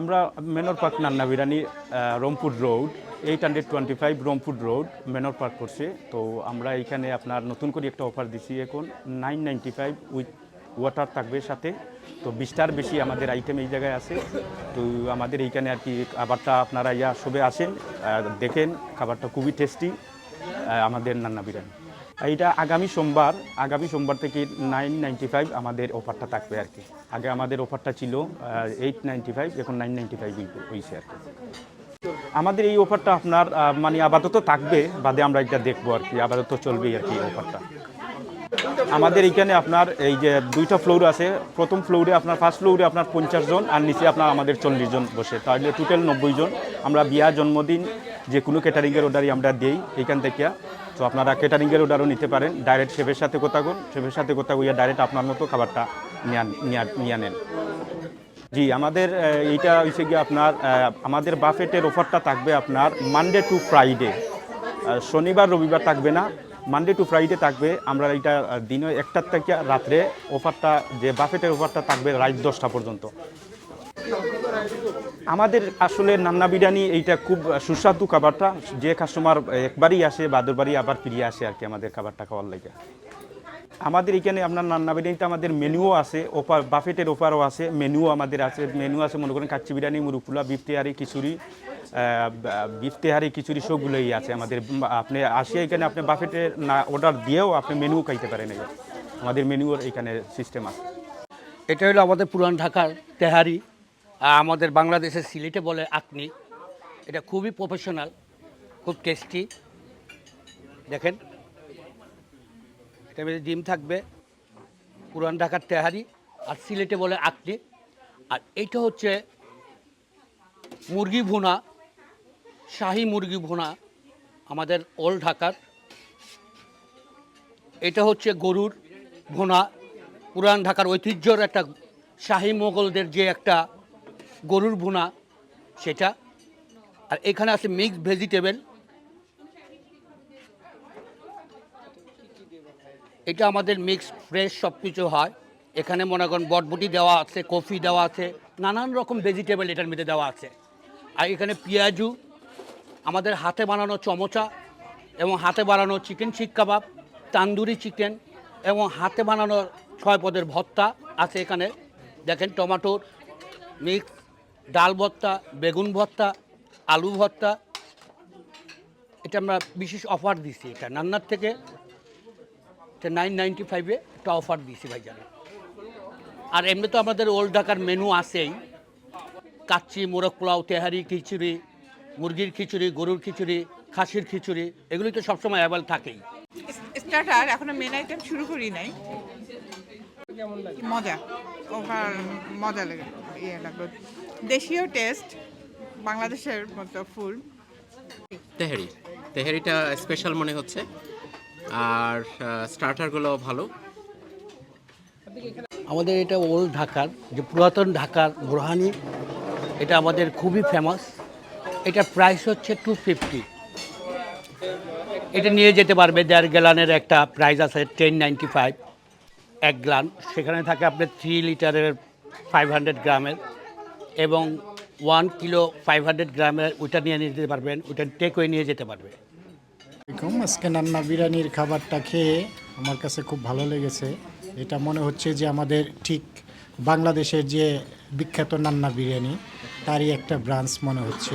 আমরা Manor Park Nanna biryani Rangpur road eight hundred twenty five Rangpur road Manor Park করছে। তো আমরা এখানে আপনার নতুন করে একটা অফার দিছি এখন nine ninety five with water থাকবে সাথে। তো বিশটার বেশি আমাদের আইটেম এই জায়গায় আছে। তো আমাদের এইখানে আর কি খাবারটা আপনারা ইয়া, সবে আসেন দেখেন, খাবারটা খুবই টেস্টি আমাদের নান্না বিরিয়ানি এইটা আগামী সোমবার আগামী সোমবার থেকে নাইন নাইনটি ফাইভ আমাদের অফারটা থাকবে আর কি। আগে আমাদের অফারটা ছিল এইট নাইনটি ফাইভ এখন নাইন নাইনটি ফাইভ হয়েছে আর কি। আমাদের এই অফারটা আপনার মানে আপাতত থাকবে, বাদে আমরা এটা দেখব আর কি, আপাতত চলবেই আর কি অফারটা আমাদের এইখানে আপনার এই যে দুইটা ফ্লোর আছে, প্রথম ফ্লোরে আপনার ফার্স্ট ফ্লোরে আপনার পঞ্চাশ জন, আর নিচে আপনার আমাদের চল্লিশ জন বসে। তাহলে টোটাল নব্বই জন। আমরা বিয়া, জন্মদিন, যে কোনো ক্যাটারিংয়ের অর্ডারই আমরা দিই এইখান থেকে। তো আপনারা ক্যাটারিংয়ের অর্ডারও নিতে পারেন। ডাইরেক্ট শেফের সাথে কথা কোন শেফের সাথে কথা ডাইরেক্ট আপনার মতো খাবারটা নিয়া- নিয়ে নেন জি, আমাদের এইটা হয়েছে গিয়ে আপনার আমাদের বাফেটের অফারটা থাকবে আপনার মানডে টু ফ্রাইডে শনিবার, রবিবার থাকবে না মানডে টু ফ্রাইডে থাকবে। আমরা এইটা দিনে একটার থেকে রাত্রে অফারটা, যে বাফেটের অফারটা থাকবে রাত দশটা পর্যন্ত। আমাদের আসলে নান্না বিরিয়ানি এইটা খুব সুস্বাদু খাবারটা। যে কাস্টমার একবারই আসে বাদরবারই আবার ফিরিয়ে আসে আর কি আমাদের খাবারটা খাওয়ার লাগে। আমাদের এখানে আপনার রান্না বিরিয়ানিতে আমাদের মেনুও আছে ওপার বাফেটের ওপারও আছে মেনুও আমাদের আছে। মেনু আছে মনে করেন কাচ্চি বিরিয়ানি, মুরুকুলা বিফ তেহারি, খিচুড়ি বিফ তেহারি, খিচুড়ি সবগুলোই আছে আমাদের। আপনি আসিয়া এখানে আপনি বাফেটে না অর্ডার দিয়েও আপনি মেনুও খাইতে পারেন আমাদের মেনুর এখানে সিস্টেম আছে। এটা হলো আমাদের পুরান ঢাকার তেহারি। আমাদের বাংলাদেশের সিলেটে বলে আকনি। এটা খুবই প্রফেশনাল খুব টেস্টি দেখেন এটা ডিম থাকবে, পুরান ঢাকার তেহারি, আর সিলেটে বলে আকনি। আর এইটা হচ্ছে মুরগি ভুনা, শাহি মুরগি ভুনা আমাদের ওল্ড ঢাকার। এটা হচ্ছে গরুর ভুনা, পুরান ঢাকার ঐতিহ্যর একটা শাহী মোগলদের যে একটা গরুর ভুনা, সেটা। আর এখানে আছে মিক্স ভেজিটেবল এটা আমাদের মিক্স ফ্রেশ সব কিছু হয়। এখানে মনে করেন বটবটি দেওয়া আছে, কফি দেওয়া আছে, নানান রকম ভেজিটেবল এটার মধ্যে দেওয়া আছে। আর এখানে পেঁয়াজু, আমাদের হাতে বানানো চমচা এবং হাতে বানানো চিকেন শিক কাবাব, তান্দুরি চিকেন এবং হাতে বানানো ছয় পদের ভর্তা আছে এখানে। দেখেন টমাটোর মিক্স ডাল ভর্তা, বেগুন ভর্তা, আলু ভর্তা। এটা আমরা বিশেষ অফার দিছি এটা। নান্নার থেকে এটা নাইন নাইনটি ফাইভে একটা অফার দিছি ভাইজান। আর এমনি তো আমাদের ওল্ড ঢাকার মেনু আছেই। কাচ্চি, মোরগ পোলাও, তেহারি, খিচুড়ি, মুরগির খিচুড়ি, গরুর খিচুড়ি, খাসির খিচুড়ি এগুলি তো সবসময় অ্যাভেল থাকেই। স্টার্টার এখনও মেন আইটেম শুরু করি নাই। মজা। ওভার মজা লাগে ইয়ে লাগল। দেশীয় টেস্ট বাংলাদেশের মতো ফুল। তেহারি। তেহারিটা স্পেশাল মনে হচ্ছে। আর স্টার্টারগুলো ভালো। আমাদের এটা ওল্ড ঢাকার যে পুরাতন ঢাকার বুরহানি এটা আমাদের খুবই ফেমাস এটা প্রাইস হচ্ছে টু ফিফটি এটা নিয়ে যেতে পারবে দেড় গ্যালানের একটা প্রাইস আছে টেন নাইনটি ফাইভ এক গ্লান সেখানে থাকে আপনার থ্রি লিটারের ফাইভ হান্ড্রেড গ্রামের এবং ওয়ান কিলো ফাইভ হান্ড্রেড গ্রামের ওইটা নিয়ে নিয়ে যেতে পারবেন, ওইটা টেক ওয়ে নিয়ে যেতে পারবে। আজকে নান্না বিরিয়ানির খাবারটা খেয়ে আমার কাছে খুব ভালো লেগেছে। এটা মনে হচ্ছে যে আমাদের ঠিক বাংলাদেশের যে বিখ্যাত নান্না বিরিয়ানি, তারই একটা ব্রাঞ্চ মনে হচ্ছে।